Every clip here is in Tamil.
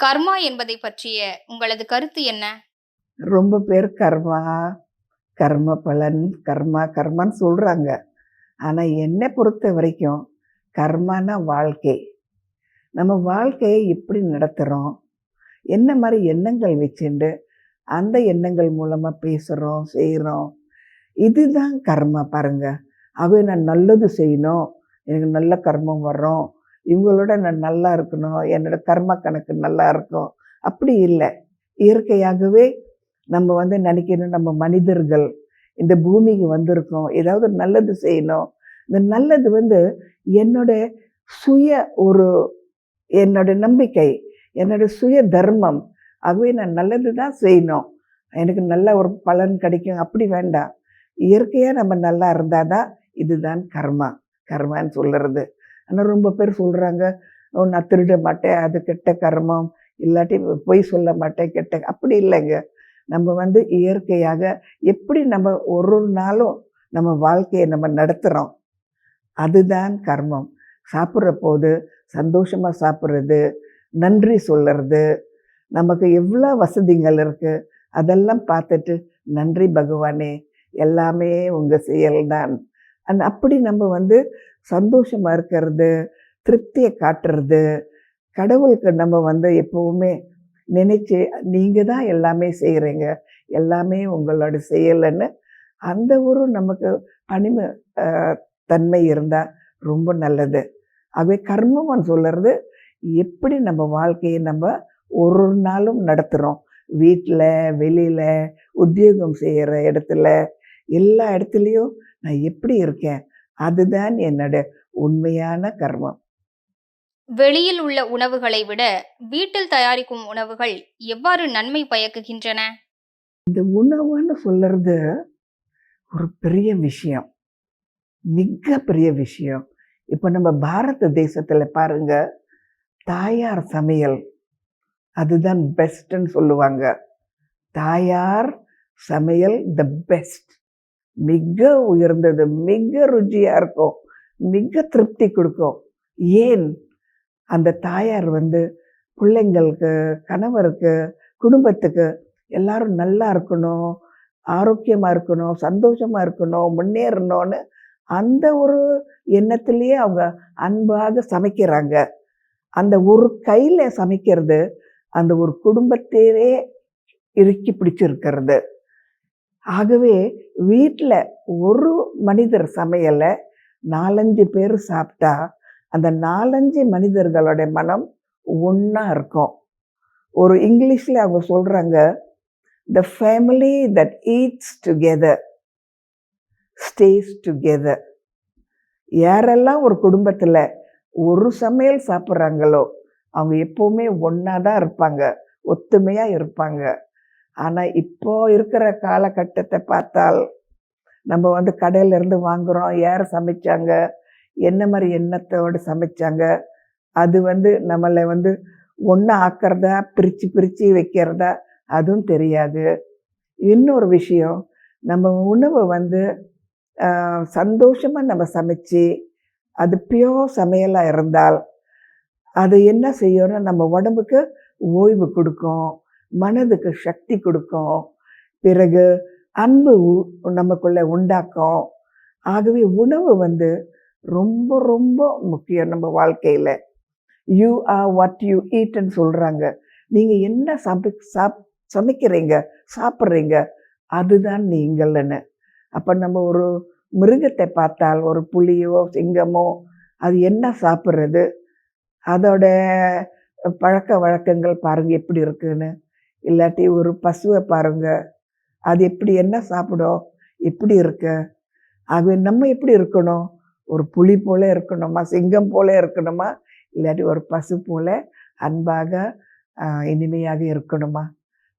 கர்மா என்பதை பற்றிய உங்களது கருத்து என்ன? ரொம்ப பேர் கர்மா கர்ம பலன் கர்மா கர்மான்னு சொல்கிறாங்க ஆனால் என்னை பொறுத்த வரைக்கும் கர்மானா வாழ்க்கை. நம்ம வாழ்க்கையை எப்படி நடத்துகிறோம் என்ன மாதிரி எண்ணங்கள் வச்சுண்டு அந்த எண்ணங்கள் மூலமாக பேசுகிறோம் செய்கிறோம் இதுதான் கர்மா பாருங்க. அவை நான் நல்லது செய்யணும். எனக்கு நல்ல கர்மம் வரும் இவங்களோட நான் நல்லா இருக்கணும் என்னோட கர்ம கணக்கு நல்லா இருக்கும். அப்படி இல்லை. இயற்கையாகவே நம்ம வந்து நினைக்கணும் நம்ம மனிதர்கள் இந்த பூமிக்கு வந்திருக்கோம். ஏதாவது நல்லது செய்யணும். இந்த நல்லது வந்து என்னோட சுய ஒரு என்னோட நம்பிக்கை என்னோட சுய தர்மம். ஆகவே நான் நல்லது தான் செய்யணும். எனக்கு நல்ல ஒரு பலன் கிடைக்கும். அப்படி வேண்டாம். இயற்கையாக நம்ம நல்லா இருந்தால் தான் இதுதான் கர்மா. கர்மான்னு சொல்லுறது ஆனால் ரொம்ப பேர் சொல்கிறாங்க நான் திருட மாட்டேன் அது கெட்ட கர்மம். இல்லாட்டி பொய் சொல்ல மாட்டேன் கெட்ட அப்படி இல்லைங்க. நம்ம வந்து இயற்கையாக எப்படி நம்ம ஒரு ஒரு நாளும் நம்ம வாழ்க்கையை நம்ம நடத்துகிறோம் அதுதான் கர்மம். சாப்பிட்ற போது சந்தோஷமாக சாப்பிட்றது நன்றி சொல்லுறது நமக்கு எவ்வளோ வசதிகள் இருக்குது அதெல்லாம் பார்த்துட்டு நன்றி பகவானே எல்லாமே உங்கள் செயல்தான். அந்த அப்படி நம்ம வந்து சந்தோஷமாக இருக்கிறது திருப்தியை காட்டுறது கடவுளுக்கு நம்ம வந்து எப்போவுமே நினைச்சு நீங்கள் தான் எல்லாமே செய்கிறீங்க எல்லாமே உங்களோட செயலைன்னு அந்த ஒரு நமக்கு பணிம தன்மை இருந்தால் ரொம்ப நல்லது. அவை கர்மம்னு சொல்கிறது எப்படி நம்ம வாழ்க்கையை நம்ம ஒரு நாளும் நடத்துகிறோம் வீட்டில் வெளியில் உத்தியோகம் செய்கிற இடத்துல எல்லா இடத்துலையும் நான் எப்படி இருக்கேன்? அதுதான் என்னோட உண்மையான கர்மம். வெளியில் உள்ள உணவுகளை விட வீட்டில் தயாரிக்கும் உணவுகள் எவ்வாறு நன்மை பயக்குகின்றன? இந்த உணவுன்னு சொல்லுறது ஒரு பெரிய விஷயம். மிக பெரிய விஷயம். இப்போ நம்ம பாரத தேசத்தில் பாருங்க தாயார் சமையல் அதுதான் பெஸ்ட்ன்னு சொல்லுவாங்க. தாயார் சமையல் த பெஸ்ட் மிக உயர்ந்தது மிக ருச்சியாக இருக்கும் மிக திருப்தி கொடுக்கும். ஏன்? அந்த தாயார் வந்து பிள்ளைங்களுக்கு கணவருக்கு குடும்பத்துக்கு எல்லாரும் நல்லா இருக்கணும் ஆரோக்கியமாக இருக்கணும் சந்தோஷமாக இருக்கணும் முன்னேறணும்னு அந்த ஒரு எண்ணத்திலேயே அவங்க அன்பாக சமைக்கிறாங்க. அந்த ஒரு கையில் சமைக்கிறது அந்த ஒரு குடும்பத்தையே இறுக்கி பிடிச்சிருக்கிறது. ஆகவே வீட்டில் ஒரு மனிதர் சமையலை நாலஞ்சு பேர் சாப்பிட்டா அந்த நாலஞ்சு மனிதர்களோட மனம் ஒன்றா இருக்கும். ஒரு இங்கிலீஷில் அவங்க சொல்கிறாங்க the family that eats together stays together யாரெல்லாம் ஒரு குடும்பத்தில் ஒரு சமையல் சாப்பிட்றாங்களோ அவங்க எப்போவுமே ஒன்றா தான் இருப்பாங்க ஒத்துமையாக இருப்பாங்க. ஆனால் இப்போ இருக்கிற காலகட்டத்தை பார்த்தால் நம்ம வந்து கடையில இருந்து வாங்குகிறோம் யார் சமைச்சாங்க என்ன மாதிரி எண்ணத்தோடு சமைச்சாங்க அது வந்து நம்மளை வந்து ஒன்றா ஆக்கிறதா பிரித்து பிரித்து வைக்கிறதா அதுவும் தெரியாது. இன்னொரு விஷயம் நம்ம உணவை வந்து சந்தோஷமாக நம்ம சமைச்சு அது பியோர் சமையலாக இருந்தால் அது என்ன செய்யணும் நம்ம உடம்புக்கு ஓய்வு கொடுக்கும். மனதுக்கு சக்தி கொடுக்கும். பிறகு அன்பு உ- நமக்குள்ள உண்டாக்கும். ஆகவே உணவு வந்து ரொம்ப ரொம்ப முக்கியம் நம்ம வாழ்க்கையில். யூ ஆர் வாட் யூ ஈட்னு சொல்கிறாங்க நீங்கள் என்ன சமை சாப் சமைக்கிறீங்க சாப்பிட்றீங்க அதுதான் நீங்கள்னு. அப்போ நம்ம ஒரு மிருகத்தை பார்த்தால் ஒரு புலியோ சிங்கமோ அது என்ன சாப்பிட்றது? அதோட பழக்க வழக்கங்கள் பாருங்கள் எப்படி இருக்குன்னு. இல்லாட்டி ஒரு பசுவை பாருங்க. அது எப்படி என்ன சாப்பிடும்? எப்படி இருக்கு? ஆகவே நம்ம எப்படி இருக்கணும்? ஒரு புலி போல இருக்கணுமா? சிங்கம் போல இருக்கணுமா? இல்லாட்டி ஒரு பசு போல அன்பாக இனிமையாக இருக்கணுமா?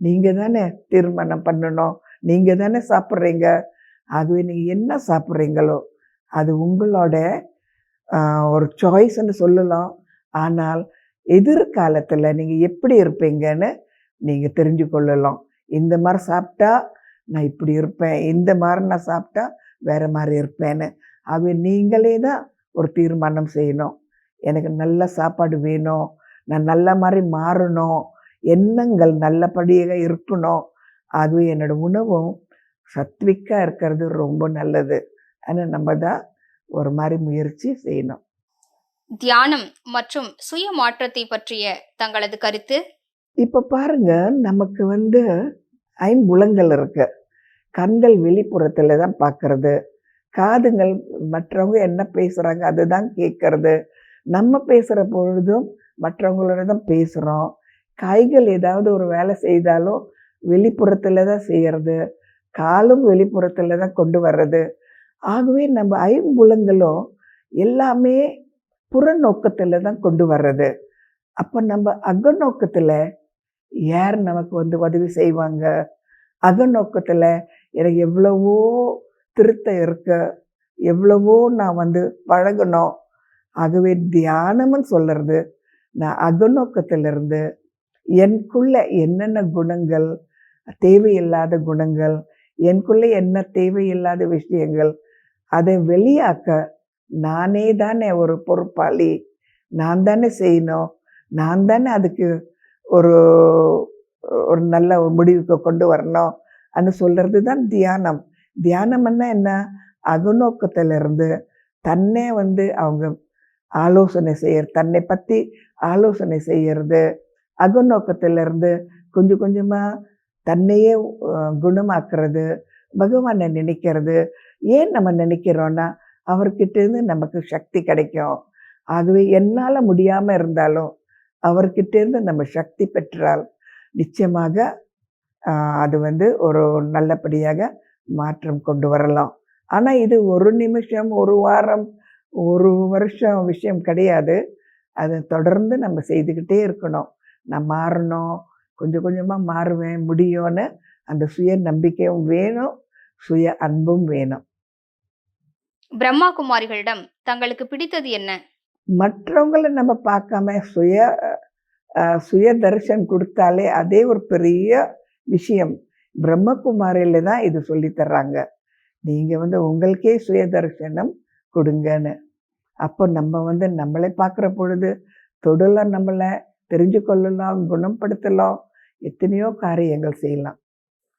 நீங்கள் தானே தீர்மானம் பண்ணணும். நீங்கள் தானே சாப்பிட்றீங்க. ஆகவே நீங்கள் என்ன சாப்பிட்றீங்களோ அது உங்களோட ஒரு சாய்ஸ்ன்னு சொல்லலாம். ஆனால் எதிர்காலத்தில் நீங்கள் எப்படி இருப்பீங்கன்னு நீங்கள் தெரிஞ்சு கொள்ளலாம் இந்த மாதிரி சாப்பிட்டா நான் இப்படி இருப்பேன். இந்த மாதிரி நான் சாப்பிட்டா வேறு மாதிரி இருப்பேன்னு. அது நீங்களே தான் ஒரு தீர்மானம் செய்யணும். எனக்கு நல்ல சாப்பாடு வேணும். நான் நல்ல மாதிரி மாறணும். எண்ணங்கள் நல்லபடியாக இருக்கணும். அது என்னோட உணவும் சத்விக்காக இருக்கிறது ரொம்ப நல்லது. ஆனால் நம்ம தான் ஒரு மாதிரி முயற்சி செய்யணும். தியானம் மற்றும் சுய மாற்றத்தை பற்றிய தங்களது கருத்து? இப்போ பாருங்க நமக்கு வந்து ஐம்புலங்கள் இருக்கு. கண்கள் வெளிப்புறத்தில் தான் பார்க்கறது காதுங்கள் மற்றவங்க என்ன பேசுகிறாங்க அதுதான் கேட்கறது நம்ம பேசுகிற பொழுதும் மற்றவங்களோட தான் பேசுகிறோம் கைகள் ஏதாவது ஒரு வேலை செய்தாலும் வெளிப்புறத்தில் தான் செய்கிறது காலும் வெளிப்புறத்தில் தான் கொண்டு வர்றது. ஆகவே நம்ம ஐம்புலங்களும் எல்லாமே புறநோக்கத்தில் தான் கொண்டு வர்றது. அப்போ நம்ம அகநோக்கத்தில் யார் நமக்கு வந்து உதவி செய்வாங்க? அகநோக்கத்தில் எனக்கு எவ்வளவோ திருத்தம் இருக்க எவ்வளவோ நான் வந்து பழகணும். ஆகவே தியானம்னு சொல்கிறது நான் அகநோக்கத்திலிருந்து எனக்குள்ள என்னென்ன குணங்கள் தேவையில்லாத குணங்கள் எனக்குள்ளே என்ன தேவையில்லாத விஷயங்கள் அதை வெளியாக்க நானே தானே ஒரு பொறுப்பாளி. நான் தானே செய்யணும். நான் தானே அதுக்கு ஒரு ஒரு நல்ல ஒரு முடிவுக்கு கொண்டு வரணும் அன்னு சொல்கிறது தான் தியானம். தியானம்னா என்ன? அகநோக்கத்திலிருந்து தன்னே வந்து அவங்க ஆலோசனை செய்யற தன்னை பற்றி ஆலோசனை செய்யறது. அகநோக்கத்திலிருந்து கொஞ்சம் கொஞ்சமாக தன்னையே குணமாக்குறது பகவானை நினைக்கிறது. ஏன் நம்ம நினைக்கிறோன்னா அவர்கிட்டேருந்து நமக்கு சக்தி கிடைக்கும். ஆகவே என்னால் முடியாமல் இருந்தாலும் அவர்கிட்டேருந்து நம்ம சக்தி பெற்றால் நிச்சயமாக அது வந்து ஒரு நல்லபடியாக மாற்றம் கொண்டு வரலாம். ஆனால் இது ஒரு நிமிஷம் ஒரு வாரம் ஒரு வருஷம் விஷயம் கிடையாது. அதை தொடர்ந்து நம்ம செய்துக்கிட்டே இருக்கணும். நான் மாறணும் கொஞ்சம் கொஞ்சமாக மாறுவேன் முடியும்னு அந்த சுய நம்பிக்கையும் வேணும் சுய அன்பும் வேணும். பிரம்மா குமாரிகளிடம் தங்களுக்கு பிடித்தது என்ன? மற்றவங்களை நம்ம பார்க்காம சுய சுய தரிசனம் கொடுத்தாலே அதே ஒரு பெரிய விஷயம். பிரம்மகுமாரியில் தான் இது சொல்லி தர்றாங்க. நீங்கள் வந்து உங்களுக்கே சுய தரிசனம் கொடுங்கன்னு. அப்போ நம்ம வந்து நம்மளை பார்க்குற பொழுது தொடலாம் நம்மளை தெரிஞ்சு கொள்ளலாம் குணப்படுத்தலாம் எத்தனையோ காரியங்கள் செய்யலாம்.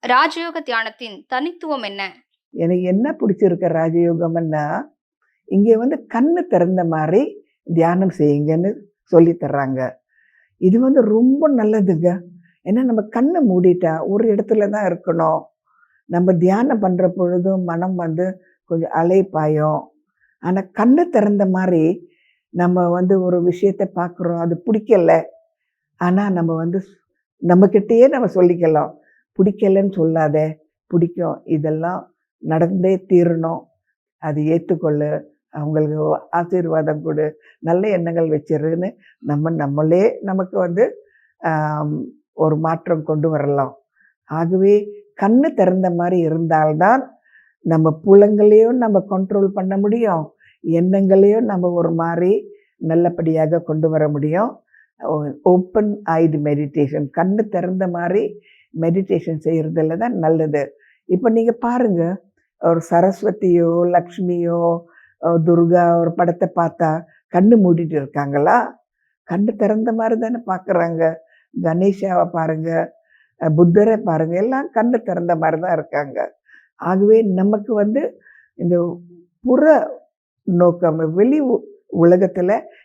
ராஜயோக தியானத்தின் தனித்துவம் என்ன? எனக்கு என்ன பிடிச்சிருக்க ராஜயோகம்னா இங்கே வந்து கண்ணு திறந்த மாதிரி தியானம் செய்யுங்கன்னு சொல்லி தர்றாங்க. இது வந்து ரொம்ப நல்லதுங்க. ஏன்னா நம்ம கண்ணை மூடிட்டா ஒரு இடத்துல தான் இருக்கணும். நம்ம தியானம் பண்ணுற பொழுதும் மனம் வந்து கொஞ்சம் அலைப்பாயும். ஆனால் கண்ணு திறந்த மாதிரி நம்ம வந்து ஒரு விஷயத்தை பார்க்குறோம். அது பிடிக்கல. ஆனால் நம்ம வந்து நம்மக்கிட்டேயே நம்ம சொல்லிக்கலாம். பிடிக்கலன்னு சொல்லாத. பிடிக்கும். இதெல்லாம் நடந்தே தீரணும். அது ஏற்றுக்கொள்ளு அவங்களுக்கு ஆசீர்வாதம் கொடு நல்ல எண்ணங்கள் வச்சிருன்னு நம்ம நம்மளே நமக்கு வந்து ஒரு மாற்றம் கொண்டு வரலாம். ஆகவே கண்ணு திறந்த மாதிரி இருந்தால்தான் நம்ம புலங்களையும் நம்ம கண்ட்ரோல் பண்ண முடியும். எண்ணங்களையும் நம்ம ஒரு மாதிரி நல்லபடியாக கொண்டு வர முடியும். ஓப்பன் ஐடு மெடிடேஷன் கண்ணு திறந்த மாதிரி மெடிடேஷன் செய்கிறதுல தான் நல்லது. இப்போ நீங்கள் பாருங்கள் ஒரு சரஸ்வதியோ லக்ஷ்மியோ துர்கா ஒரு படத்தை பார்த்தா கண்ணு மூடிட்டு இருக்காங்களா? கண்ணு திறந்த மாதிரி தானே பார்க்குறாங்க. கணேஷாவை பாருங்கள் புத்தரை பாருங்கள் எல்லாம் கண்ணு திறந்த மாதிரி தான் இருக்காங்க. ஆகவே நமக்கு வந்து இந்த புற நோக்கம் வெளி உ-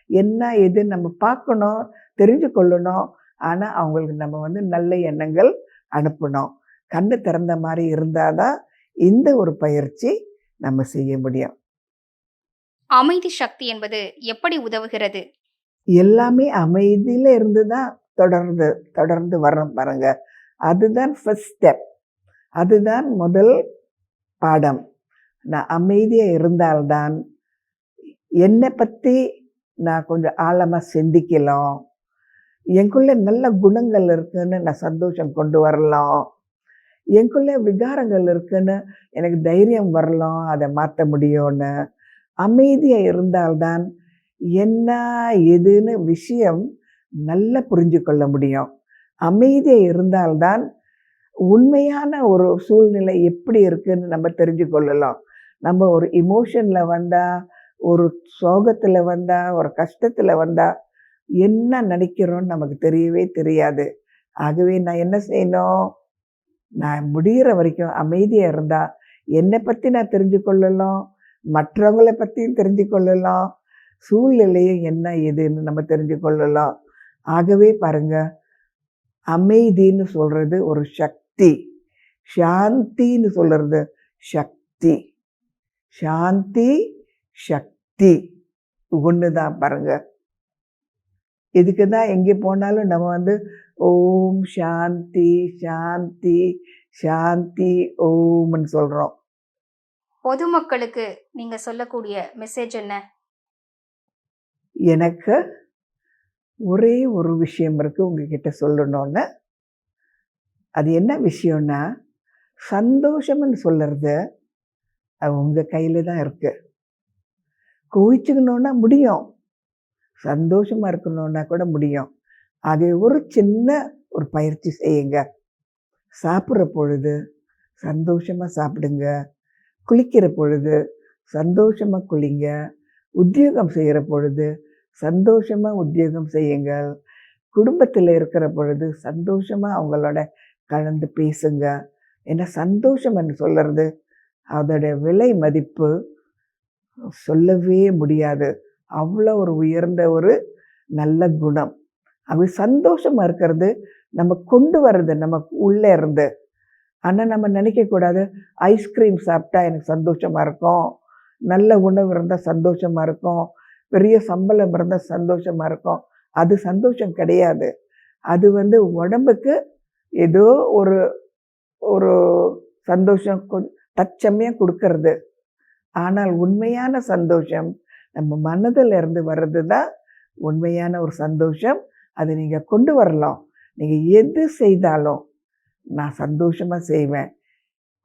என்ன எது நம்ம பார்க்கணும் தெரிஞ்சு கொள்ளணும். ஆனால் அவங்களுக்கு நம்ம வந்து நல்ல எண்ணங்கள் அனுப்பணும். கண்ணு திறந்த மாதிரி இருந்தால் தான் இந்த ஒரு பயிற்சி நம்ம செய்ய முடியும். அமைதி சக்தி என்பது எப்படி உதவுகிறது? எல்லாமே அமைதியில இருந்து தான் தொடர்ந்து தொடர்ந்து வர்றோம் பாருங்க. அதுதான் ஃபர்ஸ்ட் ஸ்டெப் அதுதான் முதல் பாடம். நான் அமைதியாக இருந்தால்தான் என்னை பற்றி நான் கொஞ்சம் ஆழமாக சிந்திக்கலாம். எனக்குள்ள நல்ல குணங்கள் இருக்குன்னு நான் சந்தோஷம் கொண்டு வரலாம். எனக்குள்ள விகாரங்கள் இருக்குன்னு எனக்கு தைரியம் வரலாம் அதை மாற்ற முடியும்னு. அமைதியாக இருந்தால்தான் என்ன எதுன்னு விஷயம் நல்லா புரிஞ்சு கொள்ள முடியும். அமைதியாக இருந்தால்தான் உண்மையான ஒரு சூழ்நிலை எப்படி இருக்குன்னு நம்ம தெரிஞ்சு கொள்ளலாம். நம்ம ஒரு இமோஷனில் வந்தால் ஒரு சோகத்தில் வந்தால் ஒரு கஷ்டத்தில் வந்தால் என்ன நினைக்கிறோன்னு நமக்கு தெரியவே தெரியாது. ஆகவே நான் என்ன செய்யணும்? நான் முடிகிற வரைக்கும் அமைதியாக இருந்தால் என்னை பற்றி நான் தெரிஞ்சு கொள்ளலாம் மற்றவங்களை பற்றியும் தெரிஞ்சு கொள்ளலாம் சூழ்நிலையும் என்ன ஏதுன்னு நம்ம தெரிஞ்சு கொள்ளலாம் ஆகவே பாருங்க அமைதின்னு சொல்கிறது ஒரு சக்தி. சாந்தின்னு சொல்கிறது சக்தி. சாந்தி சக்தி. ஒன்று தான் பாருங்க. இதுக்கு தான் எங்கே போனாலும் நம்ம வந்து ஓம் சாந்தி சாந்தி சாந்தி ஓம்னு சொல்கிறோம் பொதுமக்களுக்கு நீங்க சொல்லக்கூடிய மெசேஜ் என்ன? எனக்கு ஒரே ஒரு விஷயம் இருக்கு உங்ககிட்ட சொல்லணும்னு. அது என்ன விஷயம்னா சந்தோஷம்னு சொல்கிறது அது உங்க கையில தான் இருக்கு. கோவிச்சுக்கணும்னா முடியும். சந்தோஷமா இருக்கணும்னா கூட முடியும். அது ஒரு சின்ன ஒரு பயிற்சி செய்யுங்க. சாப்பிட்ற பொழுது சந்தோஷமாக சாப்பிடுங்க. குளிக்கிற பொழுது சந்தோஷமாக குளிங்க. உத்தியோகம் செய்கிற பொழுது சந்தோஷமாக உத்தியோகம் செய்யுங்கள் குடும்பத்தில் இருக்கிற பொழுது சந்தோஷமாக அவங்களோட கலந்து பேசுங்க. ஏன்னா என்று சொல்கிறது அதோட விலை மதிப்பு சொல்லவே முடியாது. அவ்வளோ ஒரு உயர்ந்த ஒரு நல்ல குணம். அது சந்தோஷமாக இருக்கிறது நம்ம கொண்டு வர்றது நம்ம உள்ளே இருந்து ஆனால் நம்ம நினைக்கக்கூடாது ஐஸ்கிரீம் சாப்பிட்டா எனக்கு சந்தோஷமாக இருக்கும். நல்ல உணவு இருந்தால் சந்தோஷமாக இருக்கும். பெரிய சம்பளம் இருந்தால் சந்தோஷமாக இருக்கும். அது சந்தோஷம் கிடையாது. அது வந்து உடம்புக்கு ஏதோ ஒரு ஒரு சந்தோஷம் கொ- கொடுக்கறது. ஆனால் உண்மையான சந்தோஷம் நம்ம மனதில் இருந்து வர்றது தான் உண்மையான ஒரு சந்தோஷம். அதை நீங்கள் கொண்டு வரலாம். நீங்கள் எது செய்தாலும் நான் சந்தோஷமாக செய்வேன்.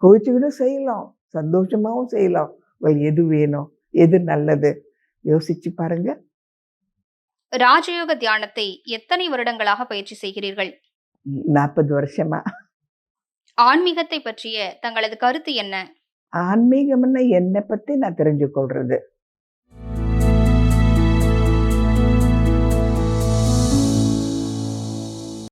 கோவிச்சுக்கிட்டும் செய்யலாம். சந்தோஷமாகவும் செய்யலாம். உங்களுக்கு எது வேணும்? எது நல்லது? யோசிச்சு பாருங்க. ராஜயோக தியானத்தை எத்தனை வருடங்களாக பயிற்சி செய்கிறீர்கள்? நாற்பது வருஷமா. ஆன்மீகத்தை பற்றிய தங்களது கருத்து என்ன? ஆன்மீகம்னா என்னை பற்றி நான் தெரிஞ்சு கொள்றது